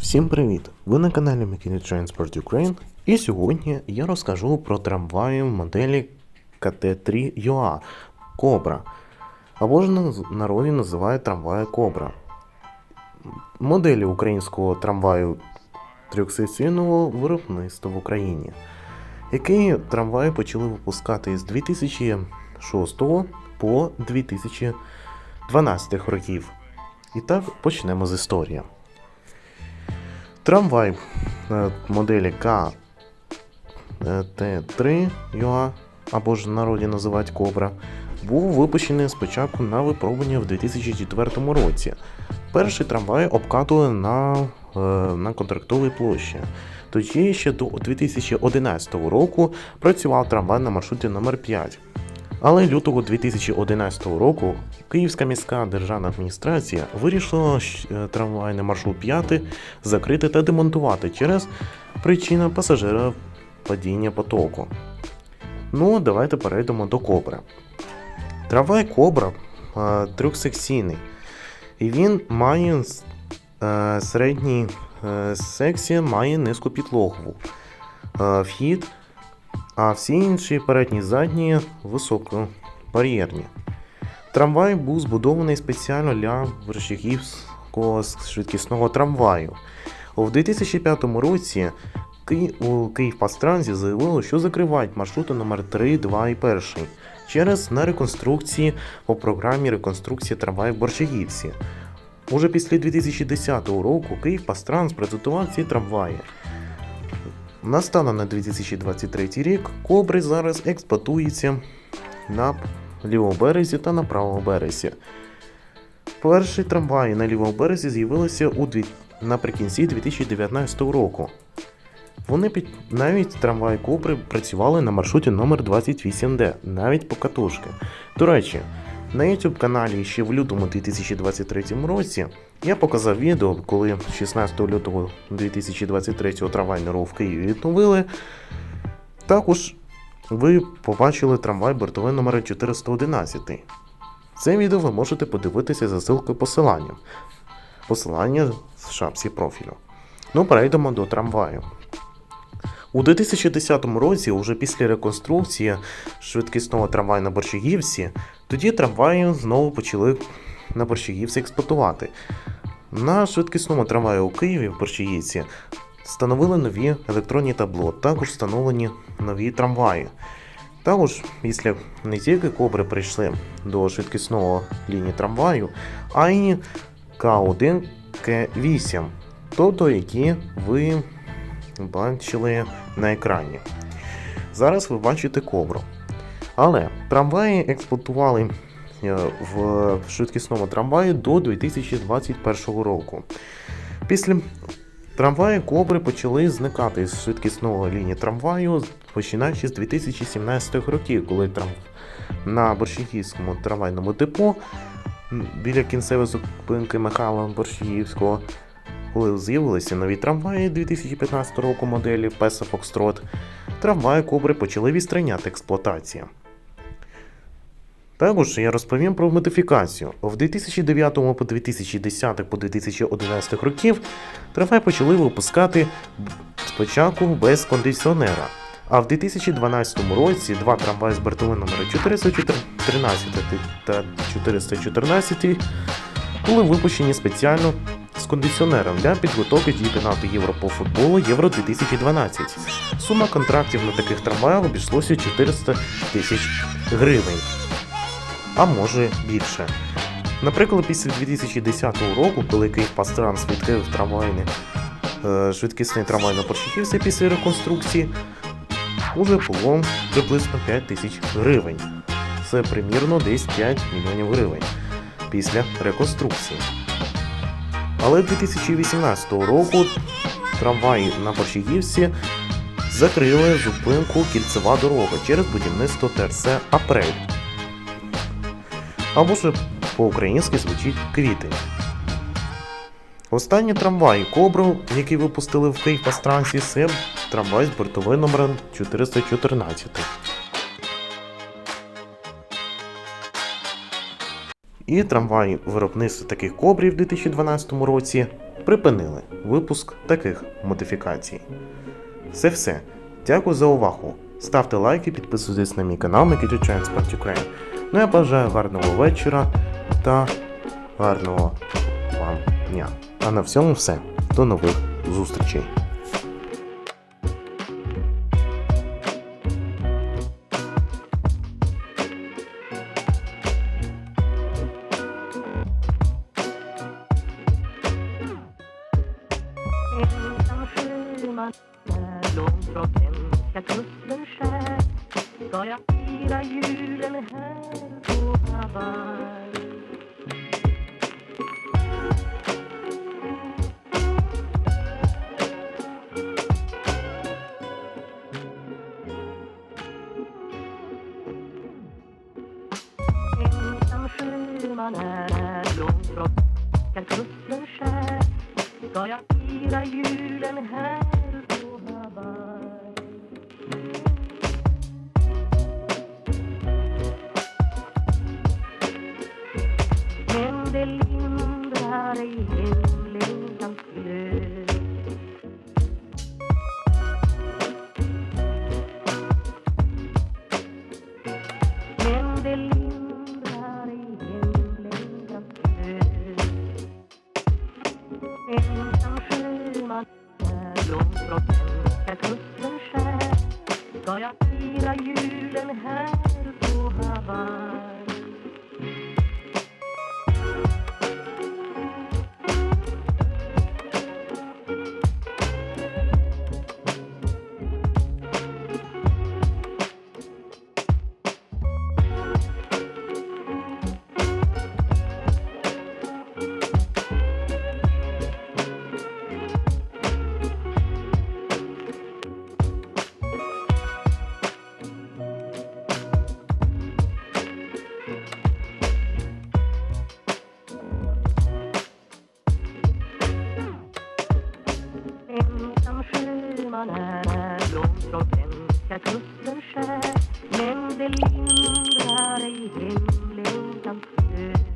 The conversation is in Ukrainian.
Всім привіт! Ви на каналі Mechanic Transport Ukraine і сьогодні я розкажу про трамваї моделі КТ3 UA Кобра. Або ж на народі називають трамваї Кобра. Моделі українського трамваю трьохсекційного виробництва в Україні, який трамваї почали випускати з 2006 по 2012 років. І так почнемо з історії. Трамвай е, моделі К е, Т3 UA, або ж в народі називають Кобра, був випущений спочатку на випробування в 2004 році. Перший трамвай обкатували на, е, на контрактовій площі. Тоді ще до 2011 року працював трамвай на маршруті номер 5 але лютого 2011 року Київська міська державна адміністрація вирішила е, трамвайний маршрут 5 закрити та демонтувати через причину пасажира падіння потоку. Ну, давайте перейдемо до Кобри. Трамвай Кобра е, трьохсекційний. І він має е, середній секція має низьку підлогову. Вхід а всі інші передні задні високобар'єрні. Трамвай був збудований спеціально для Вершигівського швидкісного трамваю. У 2005 році у Київпастранзі заявили, що закривають маршрути номер 3, 2 і 1 через нереконструкції по програмі реконструкції трамваїв в Борщагівці. Уже після 2010 року Київпастранс презентував ці трамваї. На станом на 2023 рік Кобри зараз експлуатується на лівому березі та на правому березі. Перші трамваї на лівому березі з'явилися наприкінці 2019 року. Вони під... навіть трамваї Кобри працювали на маршруті номер 28D, навіть по катушки. До речі, на YouTube каналі ще в лютому 2023 році я показав відео, коли 16 лютого 2023 трамвайний рух в Києві відновили. Також ви побачили трамвай бортовий номер 411. Це відео ви можете подивитися за ссылкою посилання. Посилання в шапці профілю. Ну, перейдемо до трамваю. У 2010 році, уже після реконструкції швидкісного трамваю на Борщагівці, тоді трамваї знову почали на Борщагівці експлуатувати. На швидкісному трамваю у Києві в Борщагівці встановили нові електронні табло, також встановлені нові трамваї. Також після не тільки кобри прийшли до швидкісного лінії трамваю, а й К1, К8, тобто які ви бачили на екрані. Зараз ви бачите кобру. Але трамваї експлуатували е, в швидкісному трамваї до 2021 року. Після трамваї кобри почали зникати з швидкісного лінії трамваю, починаючи з 2017 років, коли трам... на Борщагівському трамвайному депо біля кінцевої зупинки Михайла Борщагівського, коли з'явилися нові трамваї 2015 року моделі Песа Фокстрот, трамваї кобри почали відстраняти експлуатація. Також я розповім про модифікацію. В 2009 по 2010 по 2011 років трамвай почали випускати спочатку без кондиціонера. А в 2012 році два трамваї з бортовим номером 413 та 414 були випущені спеціально з кондиціонером для підготовки чемпіонату Євро по футболу Євро 2012. Сума контрактів на таких трамваях обійшлося 400 тисяч гривень, а може більше. Наприклад, після 2010 року, коли Київпастранс відкрив трамвайний е, швидкісний трамвай на Борщагівці після реконструкції, уже було приблизно 5 тисяч гривень. Це примірно десь 5 мільйонів гривень після реконструкції. Але 2018 року трамваї на Борщагівці закрили зупинку кільцева дорога через будівництво ТРЦ Апрель. Або ж по-українськи звучить квітень. Останній трамвай Кобру, який випустили в Київпастранці, це трамвай з бортовим номером 414. І трамвай виробництва таких кобрів в 2012 році припинили випуск таких модифікацій. Це все. Дякую за увагу. Ставте лайки, підписуйтесь на мій канал Mekito Transport Ukraine. Ну я бажаю гарного вечора та гарного вам дня. А на всьому все. До нових зустрічей. Ska jag fira julen här på Hawaii Ensam sjöman när kan kusten skär. Ska jag fira julen här? protein man är när långbrottenska kusten skär Men det lindrar ej hemlängtans glöd